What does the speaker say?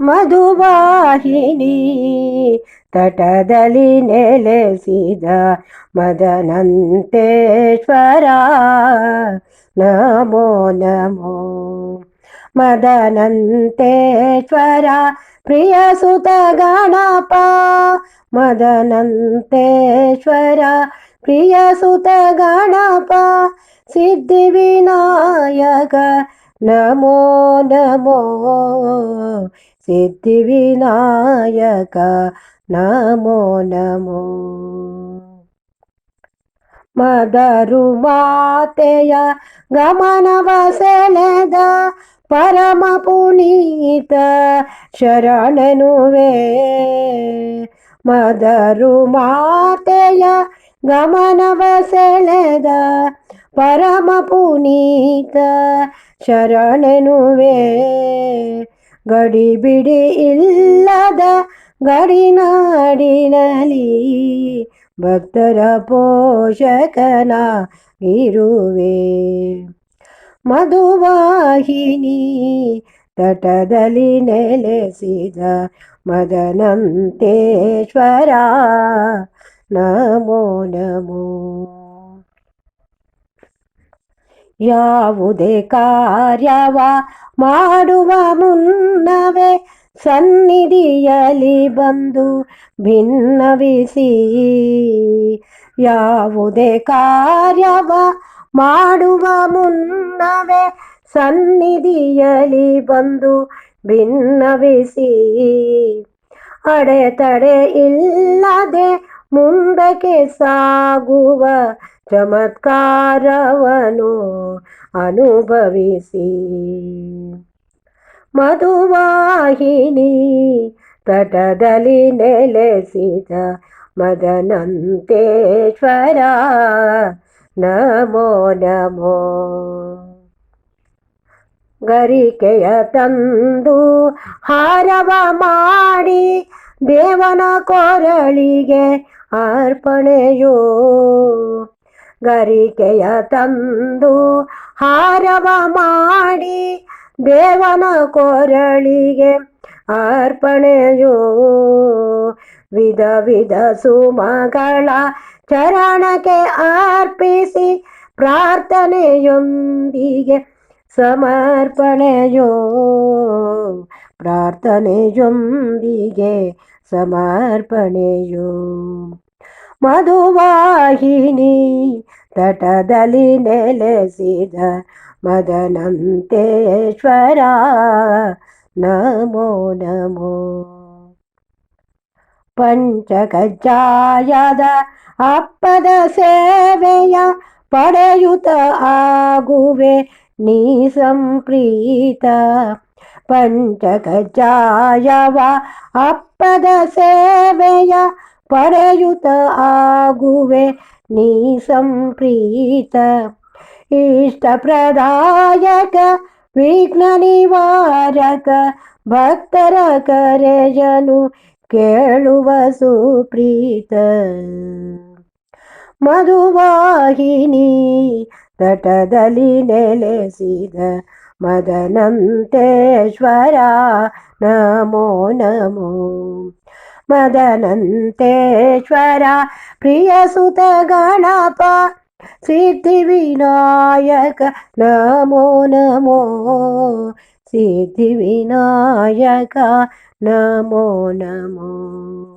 ಮಧುವಾಹಿನಿ ತಟದಲ್ಲಿ ನೆಲೆಸಿದ ಮದನಂತೇಶ್ವರ ನಮೋ ನಮೋ ಮದನಂತೇಶ್ವರ ಪ್ರಿಯ ಸುತ ಗಣಪ ಮದನಂತೇಶ್ವರ ಪ್ರಿಯ ಸುತ ಗಣಪ ಸಿದ್ಧಿ ವಿನಾಯಕ ನಮೋ ನಮೋ ಸಿದ್ಧಿ ವಿನಾಯಕ ನಮೋ ನಮೋ ಮದರು ಮಾತೆಯ ಗಮನವ ಸೆಳೆದ ಪರಮ ಪುನೀತ ಶರಣನುವೆ ಮದರು ಮಾತೆಯ ಗಮನವ ಸೆಳೆದ ಪರಮ ಪುನೀತ ಶರಣನುವೆ ಗಡಿ ಬಿಡಿ ಇಲ್ಲದ ಗಡಿನಾಡಿನಲಿ ಭಕ್ತರ ಪೋಷಕನ ಇರುವೆ ಮಧುವಾಹಿನಿ ತಟದಲ್ಲಿ ನೆಲೆಸಿದ ಮದನಂತೇಶ್ವರ ನಮೋ ನಮೋ ಯಾವುದೇ ಕಾರ್ಯವ ಮಾಡುವ ಮುನ್ನವೇ ಸನ್ನಿಧಿಯಲ್ಲಿ ಬಂದು ಭಿನ್ನವಿಸಿ. ಯಾವುದೇ ಕಾರ್ಯವ ಮಾಡುವ ಮುನ್ನವೇ ಸನ್ನಿಧಿಯಲ್ಲಿ ಬಂದು ಭಿನ್ನವಿಸಿ. ಅಡೆತಡೆ ಇಲ್ಲದೆ ಮುಂದಕ್ಕೆ ಸಾಗುವ ಚಮತ್ಕಾರವನು ಅನುಭವಿಸಿ. ಮಧುವಾಹಿನಿ ತಟದಲ್ಲಿ ನೆಲೆಸಿದ ಮದನಂತೇಶ್ವರ, ನಮೋ ನಮೋ. ಗರಿಕೆಯ ತಂದು ಹಾರವ ಮಾಡಿ ದೇವನ ಕೊರಳಿಗೆ ಅರ್ಪಣೆಯೋ. ಗರಿಕೆಯ ತಂದು ಹಾರವ ಮಾಡಿ ದೇವನ ಕೊರಳಿಗೆ ಅರ್ಪಣೆಯೋ ವಿಧ ವಿಧ ಸುಮಗಳ ಚರಣಕ್ಕೆ ಅರ್ಪಿಸಿ ಪ್ರಾರ್ಥನೆಯೊಂದಿಗೆ ಸಮರ್ಪಣೆಯೋ ಪ್ರಾರ್ಥನೆಯೊಂದಿಗೆ ಸಮರ್ಪಣೆಯೋ ಮಧುವಾಹಿನಿ ತಟದಲ್ಲಿ ನೆಲೆಸಿದ ಮದನಂತೇಶ್ವರ ನಮೋ ನಮೋ ಪಂಚಕಜ್ಜಾಯದ ಅಪ್ಪದ ಸೇವೆಯ ಪಡೆಯುತ್ತ ಆಗುವೆ ನೀ ಸಂಪ್ರೀತ ಪಂಚಕಜ್ಜಾಯವ ಅಪ್ಪದ ಸೇವೆಯ ಪಡೆಯುತ್ತ ಆಗುವೆ ನೀ ಸಂಪ್ರೀತ. ಇಷ್ಟಪ್ರದಾಯಕ, ವಿಘ್ನ ನಿವಾರಕ, ಭಕ್ತರ ಕರೆಯನು ಕೇಳುವ ಸುಪ್ರೀತ. ಮಧುವಾಹಿನಿ ತಟದಲ್ಲಿ ನೆಲೆಸಿದ ಮದನಂತೇಶ್ವರ, ನಮೋ ನಮೋ. ಮದನಂತೇಶ್ವರ ಪ್ರಿಯ ಸುತ ಗಣಪ ಸಿದ್ಧಿ ವಿನಾಯಕ ನಮೋ ನಮೋ ಸಿದ್ಧಿ ವಿನಾಯಕ ನಮೋ ನಮೋ